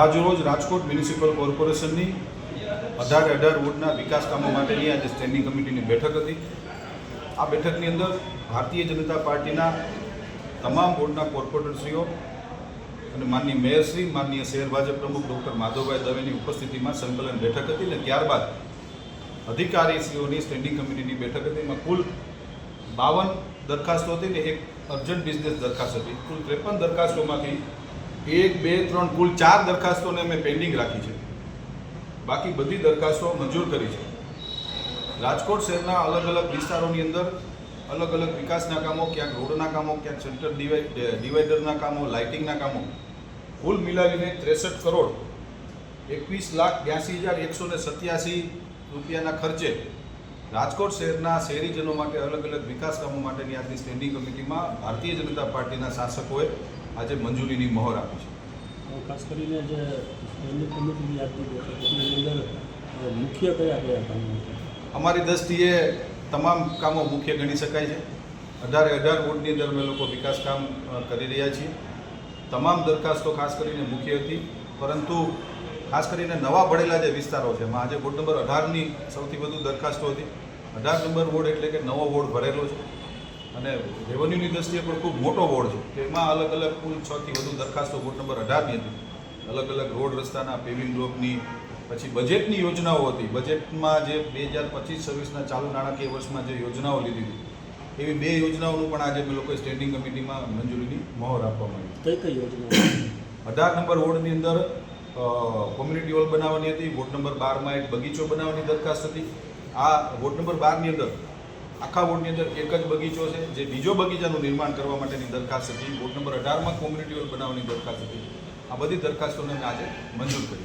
આજરોજ રાજકોટ મ્યુનિસિપલ કોર્પોરેશનની અઢાર અઢાર વોર્ડના વિકાસ કામો માટેની આજે સ્ટેન્ડિંગ કમિટીની બેઠક હતી. આ બેઠકની અંદર ભારતીય જનતા પાર્ટીના તમામ બોર્ડના કોર્પોરેટરશ્રીઓ અને માનનીય મેયરશ્રી, માનનીય શહેર ભાજપ પ્રમુખ ડૉક્ટર માધવભાઈ દવેની ઉપસ્થિતિમાં સંકલન બેઠક હતી અને ત્યારબાદ અધિકારીશ્રીઓની સ્ટેન્ડિંગ કમિટીની બેઠક હતી. એમાં કુલ બાવન દરખાસ્તો હતી ને એક અર્જન્ટ બિઝનેસ દરખાસ્ત હતી. કુલ ત્રેપન દરખાસ્તોમાંથી એક, બે, ત્રણ, કુલ ચાર દરખાસ્તોને અમે પેન્ડિંગ રાખી છે. બાકી બધી દરખાસ્તો મંજૂર કરી છે. રાજકોટ શહેરના અલગ અલગ વિસ્તારોની અંદર અલગ અલગ વિકાસના કામો, ક્યાંક રોડના કામો, ક્યાંક સેન્ટર ડિવાઈ ડિવાઈડરના કામો લાઇટિંગના કામો. કુલ મિલાવીને ત્રેસઠ કરોડ એકવીસ લાખ બ્યાસી હજાર એકસો ને સત્યાસી રૂપિયાના ખર્ચે રાજકોટ શહેરના શહેરીજનો માટે અલગ અલગ વિકાસ કામો માટેની આજની સ્ટેન્ડિંગ કમિટીમાં ભારતીય જનતા પાર્ટીના શાસકોએ આજે મંજૂરીની મહોર આપી છે. ખાસ કરીને જે સ્ટેન્ડિંગ કમિટીની આપી એની અંદર મુખ્ય કયા કયા કામો અમારી દ્રષ્ટિએ તમામ કામો મુખ્ય ગણી શકાય છે. અઢારે અઢાર વોર્ડની અંદર અમે લોકો વિકાસ કામ કરી રહ્યા છીએ. તમામ દરખાસ્તો ખાસ કરીને મુખ્ય હતી પરંતુ ખાસ કરીને નવા ભળેલા જે વિસ્તારો છે એમાં આજે વોર્ડ નંબર અઢારની સૌથી વધુ દરખાસ્તો હતી. અઢાર નંબર વોર્ડ એટલે કે નવો વોર્ડ ભરેલો છે. અને રેવન્યુની દ્રષ્ટિએ પણ ખૂબ મોટો વોર્ડ છે. તેમાં અલગ અલગ કુલ છથી વધુ દરખાસ્તો વોર્ડ નંબર અઢારની હતી. અલગ અલગ રોડ રસ્તાના પેવિંગ બ્લોકની પછી બજેટની યોજનાઓ હતી. બજેટમાં જે બે હજાર પચીસ છવ્વીસના ચાલુ નાણાકીય વર્ષમાં જે યોજનાઓ લીધી હતી એવી બે યોજનાઓનું પણ આજે અમે લોકોએ સ્ટેન્ડિંગ કમિટીમાં મંજૂરીની મહોર આપવામાં આવી કઈ કઈ યોજના અઢાર નંબર વોર્ડની અંદર કોમ્યુનિટી હોલ બનાવવાની હતી. વોર્ડ નંબર બારમાં એક બગીચો બનાવવાની દરખાસ્ત હતી. આ વોર્ડ નંબર બારની અંદર આખા વોર્ડની અંદર એક જ બગીચો છે, જે બીજો બગીચાનું નિર્માણ કરવા માટેની દરખાસ્ત હતી. વોર્ડ નંબર અઢારમાં કોમ્યુનિટી હોલ બનાવવાની દરખાસ્ત હતી. આ બધી દરખાસ્તોને આજે મંજૂર કરી